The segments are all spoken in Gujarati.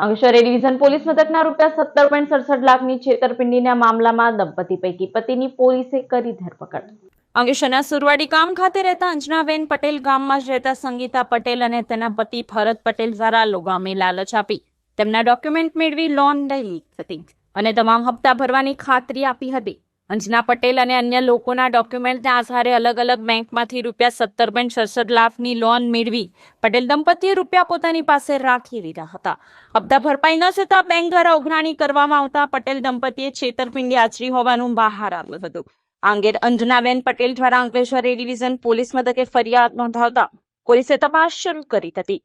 એ ડિવિઝન પોલીસ મથકના રૂપિયા સત્તર પોઈન્ટ સડસઠ લાખની છેતરપિંડીના મામલામાં દંપતી પૈકી પતિની પોલીસે કરી ધરપકડ. અંગેશરના સુરવાડી ગામ ખાતે રહેતા અંજનાબેન પટેલ ગામમાં જ રહેતા સંગીતા પટેલ અને તેના પતિ ભરત પટેલ દ્વારા લોગામે લાલચ આપી. તેમના ડોક્યુમેન્ટ મેળવી લોન લઈ હતી અને તમામ હપ્તા ભરવાની ખાતરી આપી હતી. અંજના પટેલ અને અન્ય લોકોના ડોક્યુમેન્ટના આધારે અલગ અલગ બેંકમાંથી રૂપિયા સત્તર પોઈન્ટ સડસઠ લાખની લોન મેળવી પટેલ દંપતીએ રૂપિયા પોતાની પાસે રાખી લીધા હતા. હપ્તા ભરપાઈ ન થતા બેંક દ્વારા ઉઘરાણી કરવામાં આવતા પટેલ દંપતીએ છેતરપિંડી આચરી હોવાનું બહાર આવ્યું હતું. આ અંગે અંજનાબેન પટેલ દ્વારા અંકલેશ્વર એ ડિવિઝન પોલીસ મથકે ફરિયાદ નોંધાવતા પોલીસે તપાસ શરૂ કરી હતી.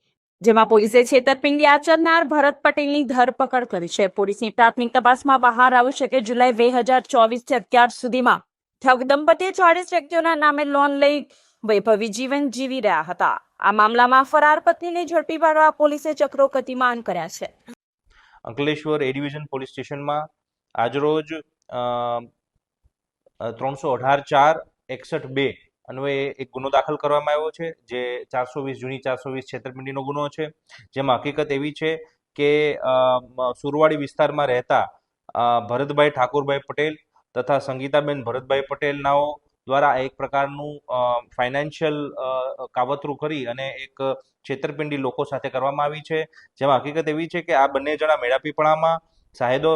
જેમાં પોલીસે છેતરપિંડી આચરનાર ભરત પટેલની ધરપકડ કરી છે. પોલીસની પ્રાથમિક તપાસમાં બહાર આવ્યું છે કે જુલાઈ બે હજાર ચોવીસથી અત્યાર સુધીમાં ઠગ દંપતીએ ચાળીસ વ્યક્તિઓના નામે લોન લઈ વૈભવી જીવન જીવી રહ્યા હતા. આ મામલામાં ફરાર પત્નીને ઝડપી પાડવા પોલીસે ચક્રો ગતિમાન કર્યા છે. અંકલેશ્વર એ ડિવિઝન પોલીસ સ્ટેશનમાં આજરોજ ત્રણસો અઢાર ચાર એકસઠ બે અન્વયે એક ગુનો દાખલ કરવામાં આવ્યો છે, જે ચારસો વીસ, જૂની ચારસો વીસ છેતરપિંડીનો ગુનો છે. જેમાં હકીકત એવી છે કે સુરવાડી વિસ્તારમાં રહેતા ભરતભાઈ ઠાકોરભાઈ પટેલ તથા સંગીતાબેન ભરતભાઈ પટેલના દ્વારા એક પ્રકારનું ફાઇનાન્શિયલ કાવતરું કરી અને એક છેતરપિંડી લોકો સાથે કરવામાં આવી છે. જેમાં હકીકત એવી છે કે આ બંને જણા મેળાપીપળામાં સાહેદો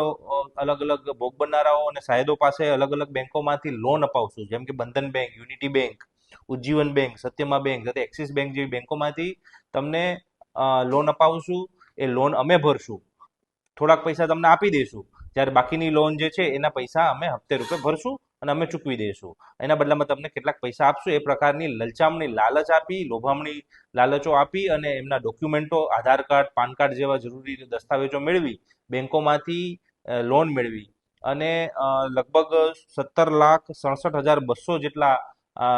અલગ અલગ ભોગ બનનારાઓ અને સાહેદો પાસે અલગ અલગ બેંકોમાંથી લોન અપાવશું. જેમ કે Bandhan bank, unity bank, Ujjivan bank, સત્યમા bank તથા એક્સિસ બેંક જેવી બેંકોમાંથી તમને લોન અપાવશું. એ લોન અમે ભરશું. થોડાક પૈસા તમને આપી દઈશું. જ્યારે બાકીની લોન જે છે, એના પૈસા અમે હપ્તે રૂપે ભરશું. અને અમે ચૂકવી દઈશું. એના બદલામાં તમને કેટલાક પૈસા આપશું. એ પ્રકારની લલચામણી, લાલચ આપી, લોભામણી લાલચો આપી અને એમના ડોક્યુમેન્ટો, આધાર કાર્ડ, પાન કાર્ડ જેવા જરૂરી દસ્તાવેજો મેળવી, બેંકોમાંથી લોન મેળવી અને લગભગ સત્તર લાખ સડસઠ હજાર બસો જેટલા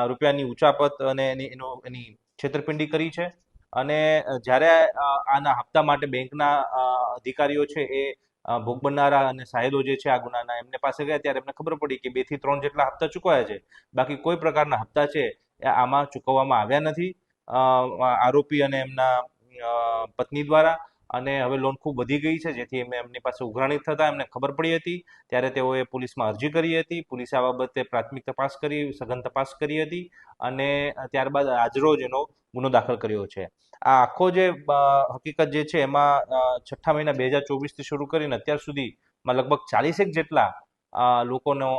રૂપિયાની ઉચાપત અને એની, એનો, એની છેતરપિંડી કરી છે. અને જ્યારે આના હપ્તા માટે બેંકના અધિકારીઓ છે એ ભોગ બનનારા અને સાહેદો જે છે આ ગુનાના, એમને પાસે ગયા ત્યારે એમને ખબર પડી કે બેથી ત્રણ જેટલા હપ્તા ચૂકવાયા છે. બાકી કોઈ પ્રકારના હપ્તા છે એ આમાં ચૂકવવામાં આવ્યા નથી. આરોપી અને એમના પત્ની દ્વારા અને હવે લોન ખૂબ વધી ગઈ છે, જેથી એમને એમની પાસે ઉઘરાણી થતા એમને ખબર પડી હતી. ત્યારે તેઓએ પોલીસમાં અરજી કરી હતી. પોલીસે આ બાબતે પ્રાથમિક તપાસ કરી, સઘન તપાસ કરી હતી અને ત્યારબાદ આજરોજ એનો ગુનો દાખલ કર્યો છે. આ આખો જે હકીકત જે છે, એમાં છઠ્ઠા મહિના બે હજાર ચોવીસથી શરૂ કરીને અત્યાર સુધીમાં લગભગ ચાલીસેક જેટલા લોકોનો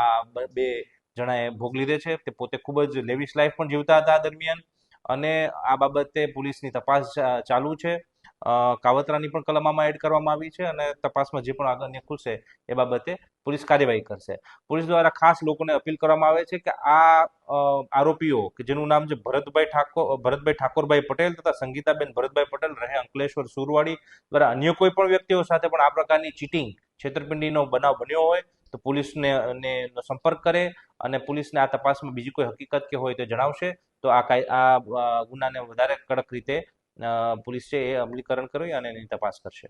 આ બે જણાએ ભોગ લીધે છે. તે પોતે ખૂબ જ લેવિશ લાઈફ પણ જીવતા હતા દરમિયાન અને આ બાબતે પોલીસની તપાસ ચાલુ છે. કાવતરાની પણ કલમ આમાં એડ કરવામાં આવી છે અને તપાસમાં જે પણ આગળની ખુલશે એ બાબતે પોલીસ કાર્યવાહી કરશે. પોલીસ દ્વારા ખાસ લોકોને અપીલ કરવામાં આવે છે કે આ આરોપીઓ કે જેનું નામ છે ભરતભાઈ ઠાકોર ભરતભાઈ ઠાકોરભાઈ પટેલ તથા સંગીતાબેન ભરતભાઈ પટેલ રહે અંકલેશ્વર સુરવાડી દ્વારા અન્ય કોઈ પણ વ્યક્તિઓ સાથે પણ આ પ્રકારની ચીટિંગ છેતરપિંડીનો બનાવ બન્યો હોય તો પોલીસને સંપર્ક કરે અને પોલીસને આ તપાસમાં બીજી કોઈ હકીકત કે હોય તો જણાવશે તો આ આ ગુનાને વધારે કડક રીતે પોલીસ અમલીકરણ કરી અને એની તપાસ કરશે.